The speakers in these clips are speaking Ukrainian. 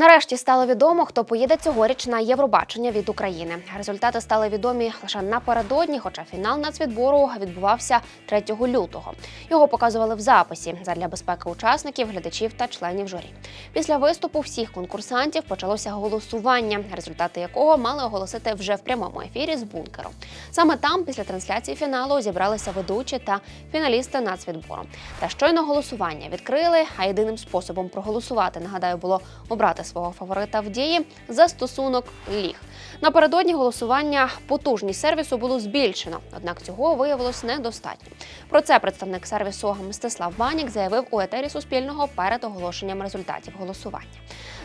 Нарешті стало відомо, хто поїде цьогоріч на Євробачення від України. Результати стали відомі лише напередодні, хоча фінал нацвідбору відбувався 3 лютого. Його показували в записі задля безпеки учасників, глядачів та членів журі. Після виступу всіх конкурсантів почалося голосування, результати якого мали оголосити вже в прямому ефірі з бункеру. Саме там, після трансляції фіналу, зібралися ведучі та фіналісти нацвідбору. Та щойно голосування відкрили. А єдиним способом проголосувати, нагадаю, було обрати свого фаворита в дії застосунок ліг. Напередодні голосування потужність сервісу було збільшено, однак цього виявилось недостатньо. Про це представник сервісу Мстислав Банік заявив у етері Суспільного перед оголошенням результатів голосування.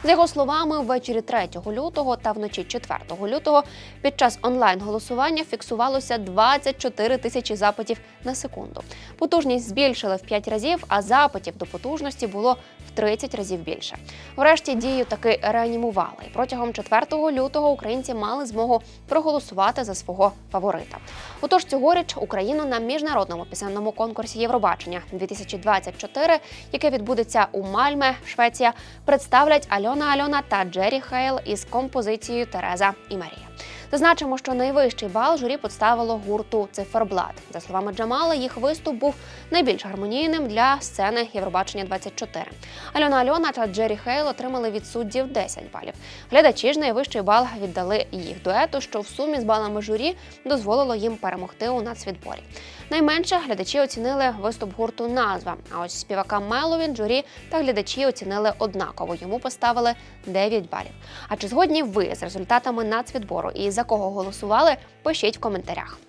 За його словами, ввечері 3 лютого та вночі 4 лютого під час онлайн-голосування фіксувалося 24 тисячі запитів на секунду. Потужність збільшили в 5 разів, а запитів до потужності було в 30 разів більше. Врешті дію таки реанімували. І протягом 4 лютого українці мали змогу проголосувати за свого фаворита. Отож, цьогоріч Україну на міжнародному пісенному конкурсі Євробачення 2024, яке відбудеться у Мальме, Швеція, представлять Альона Альона та Джері Хейл із композицією Тереза і Марія. Зазначимо, що найвищий бал журі поставило гурту Циферблат. За словами Джамала, їх виступ був найбільш гармонійним для сцени Євробачення 24. Альона Альона та Джері Хейл отримали від суддів 10 балів. Глядачі ж найвищий бал віддали їх дуету, що в сумі з балами журі дозволило їм перемогти у нацвідборі. Найменше глядачі оцінили виступ гурту назва. А ось співака Меловін журі та глядачі оцінили однаково. Йому поставили 9 балів. А чи згодні ви з результатами нацвідбору і за кого голосували? Пишіть в коментарях.